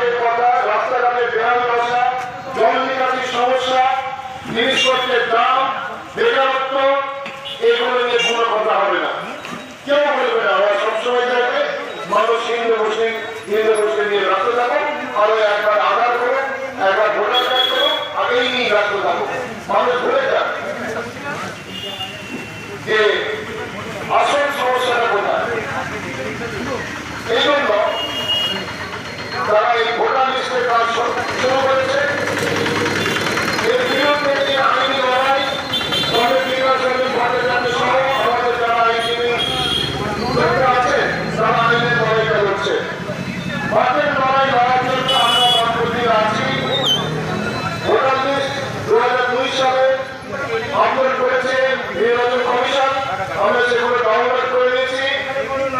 রাস্তাঘাটের কথা, রাস্তাঘাটের বেহাল দশা জল নিকাশির সমস্যা, জিনিসপত্রের দাম, বেকারত্ব, এগুলো নিয়ে কোনো কথা হবে না। কেউ বলবে না সবসময় যাবে মানুষ হিন্দু, মুসলিম হিন্দু, মুসলিম নিয়ে রাস্তা থাকো আরও একবার আধার করো একবার ভোটার কার্ড করো আগেই নিয়ে ব্যস্ত থাকো মানুষ ভুলে যাক যে আসল সমস্যাটা কোথায় এই জন্য তারা এই ভোটার লিস্টের কাজ শুরু করেছে এর বিরুদ্ধে যে আইনি লড়াই তবে নির্বাচনী ভোটার সহ আমাদের যারা আইনজীবী লোকরা আছেন তারা আইনের লড়াইটা করছে ভোটের লড়াই লড়ার জন্য আমরা বামপন্থীরা আছি ভোটার লিস্ট দু হাজার দুই সালে আপলোড করেছে নির্বাচন কমিশন আমরা সেগুলো ডাউনলোড করে নিয়েছি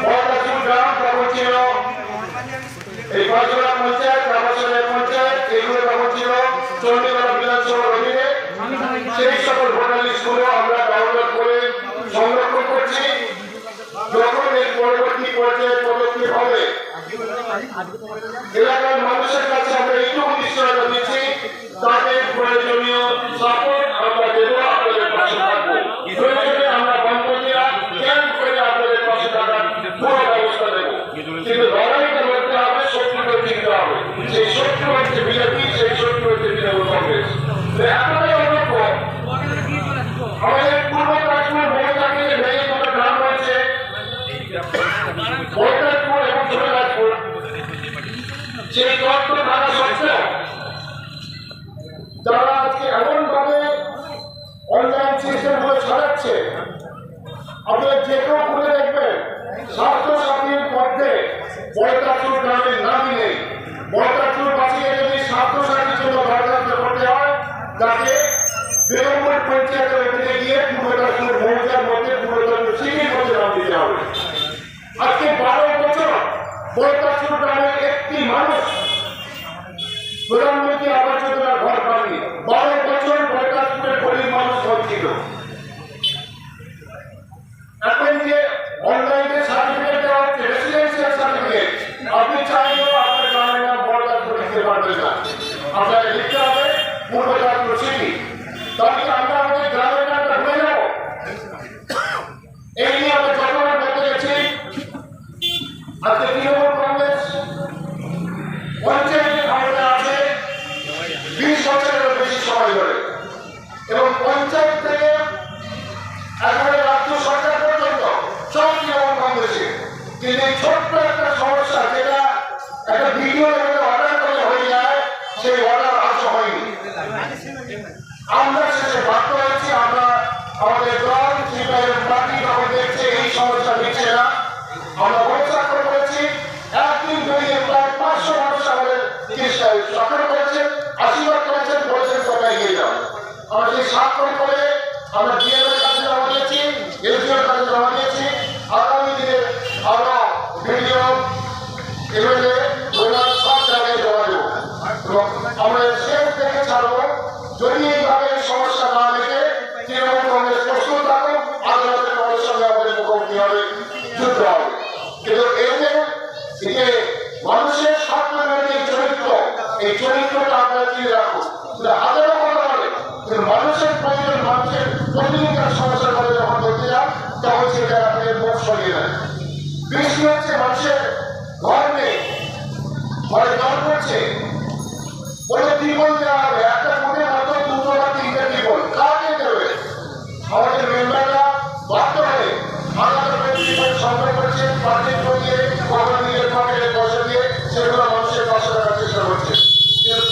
মহাকাশুর গ্রাম তখন ছিল এই পাঁচজোড়া পঞ্চায়েত রাবাসনের পঞ্চায়েত এগুলো তখন ছিল চণ্ডীগড় বিধানসভার অধীনে সেই সকল ভোটার লিস্টগুলো আমরা ডাউনলোড করে সংরক্ষণ করছি। যখন এর পরবর্তী পর্যায়ে পদক্ষেপ হবে, এলাকার মানুষের কাছে আমরা এইটুকু নিশ্চয়তা দিচ্ছি তাদের প্রয়োজনীয় সাপোর্ট আমরা দেবো আপনাদের পাশে থাকব প্রয়োজনে আমরা বামপন্থীরা ক্যাম্প করে আপনাদের পাশে থাকার পুরো ব্যবস্থা দেবো কিন্তু লড়াইটা লড়তে হবে শত্রুকে চিনতে হবে সেই শত্রু হচ্ছে বিজেপি সেই শত্রু হচ্ছে তৃণমূল কংগ্রেস তো এতটাই অনুরোধ আমাদের পূর্ব কাশ্মীর মহিলাকে ভেঙে কোনো গ্রাম রয়েছে বৈরাটপুর এবং ছোটরাজপুর সেই তত্ত্ব থাকা সত্ত্বেও যারা আজকে এমনভাবে অনলাইন সিস্টেমগুলো ছড়াচ্ছে, আপনারা যে কেউ খুলে দেখবেন স্বাস্থ্য সাথীর মধ্যে বৈতাচুর গ্রামের নামই নেই। বৈতাচুর বাঁচিয়ে যদি স্বাস্থ্য সাথীর জন্য দরখাস্ত করতে হয় তাকে বিলম্বর পঞ্চায়েতের অধীনে গিয়ে পূর্বতাচুর মৌজার মধ্যে পূর্বতাচুর সিটির মধ্যে নাম দিতে হবে আজকে বারো বছর বৈতাচুর গ্রামের একটি মানুষ প্রধানমন্ত্রী আবাস যোজনার ঘর পাননি বারো বছর বৈকাশপুরের গরিব মানুষ বঞ্চিত এখন যে অনলাইনে সার্টিফিকেট দেওয়া হচ্ছে রেসিডেন্সিয়াল সার্টিফিকেট আপনি চাইলেও আপনার গ্রামের নাম বরদাস্ত লিখতে পারবেন না আপনাকে লিখতে হবে পূর্বদাসপুর সিটি তাহলে আমরা আমাদের গ্রামের নামটা ভুলে যাব? এই নিয়ে আমরা ঘটনা বলতে গেছি আজকে তৃণমূল কংগ্রেস পঞ্চায়েতের সেই অর্ডার আজও হয়নি। আমরা শেষে বাধ্য হয়েছি, আমরা আমাদের দল সিপিআইএম পার্টি যখন দেখছে এই সমস্যা মিটছে না। আমরা বৈঠক করেছি একদিন দুদিনে প্রায় পাঁচশো মানুষ আমাদের স্বাক্ষর করেছেন আশীর্বাদ করেছেন বলেছেন তোমরা এগিয়ে যাও। আমরা সেই স্বাক্ষর করে আমরা ডিএমের কাছে জমা দিয়েছি এসডিওর কাছে জমা দিয়েছি। আগামী দিনে আমরা ভিডিও এমএলএ আমরা শেষ থেকে ছাড়বো। যদি সমস্যা না মিটে তৃণমূল কংগ্রেস প্রস্তুত আমাদের মুখোমুখি হবে কিন্তু এতে যে মানুষের স্বপ্ন এই চরিত্র, এই চরিত্রটা আপনারা চিনে রাখুন। হাজারো কথা মানুষের প্রয়োজন, মানুষের প্রতিদিনকার সমস্যার কথা যখন যান, তখন সেটা আপনাদের মুখ সরিয়ে নেয়। বৃষ্টি হচ্ছে মানুষের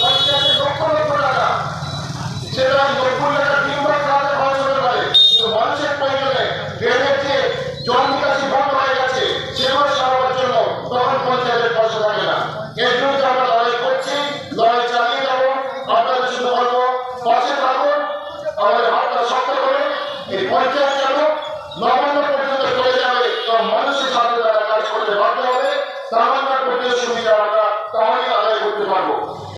পঞ্চায়েতের লক্ষ লক্ষ টাকা। সেটা করছি, লড়াই চালিয়ে যাব। আপনাদের শুধু পাশে থাকুন আমাদের হাতটা শক্ত করে এই পঞ্চায়েত যেন নবান্ন মানুষের সাথে তারা কাজ করতে বাধ্য হবে তাহলে তাদের করতে পারব।